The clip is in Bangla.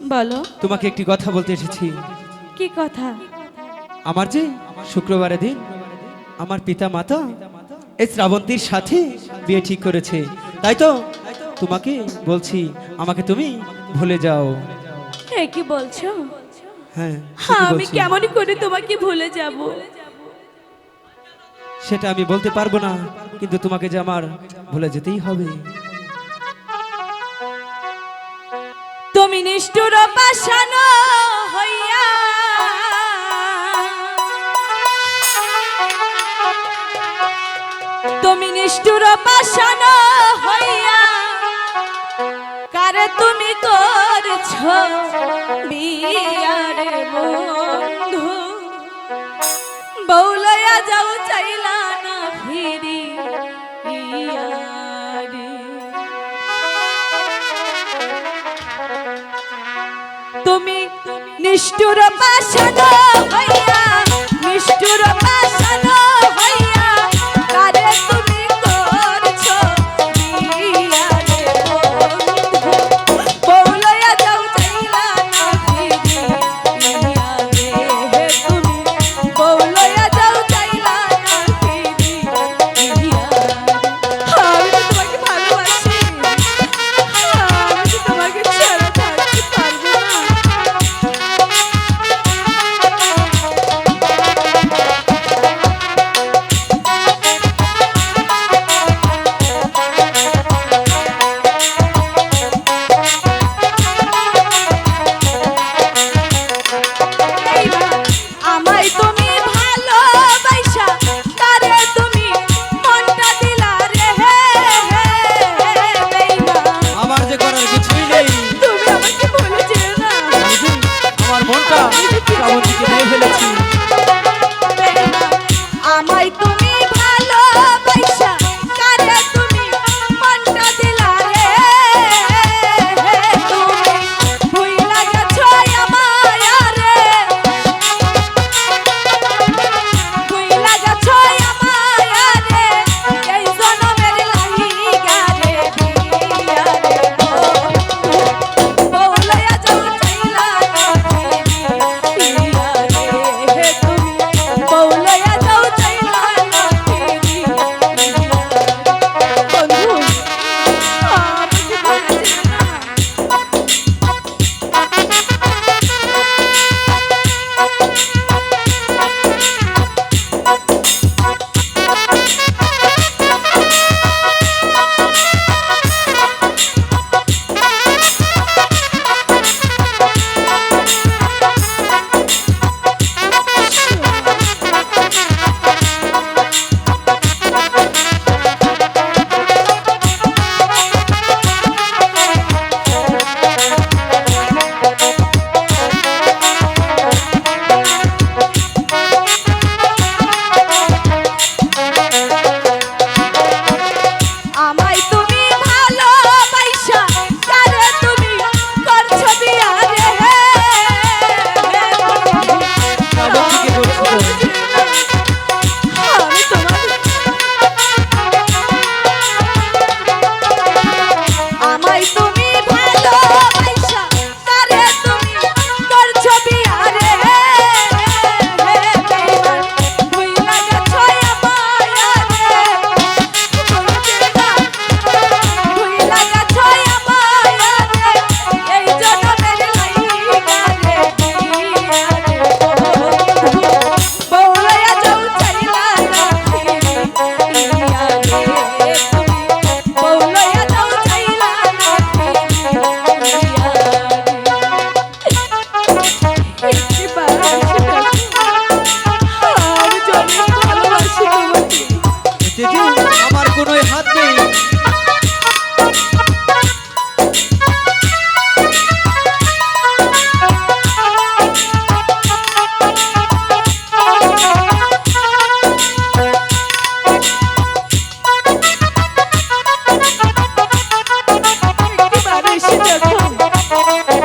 বলো। তোমাকে একটি কথা বলতে এসেছি। কি কথা? আমার যে শুক্রবারের দিন আমার পিতা মাতা এই শ্রাবন্তীর সাথে বিয়ে ঠিক করেছে। তাই তো তোমাকে বলছি আমাকে তুমি ভুলে যাও। কি বলছো? হ্যাঁ হ্যাঁ আমি। কেমন করে তোমাকে ভুলে যাব? সেটা আমি বলতে পারব না কিন্তু তোমাকে যে আমার ভুলে যেতেই হবে। নিষ্ঠুর পাশানো হইয়া। তুমি নিষ্ঠুর পাশানো হইয়া। কারে তুমি করছ বিয়ারে বন্ধু? বৌলয়া যাও চাইলা নিষ্ঠুর পাশানো হইয়া নিষ্ঠুর পাশানো শ্রাবন্তীকে মেরে ফেলেছি। Thank you.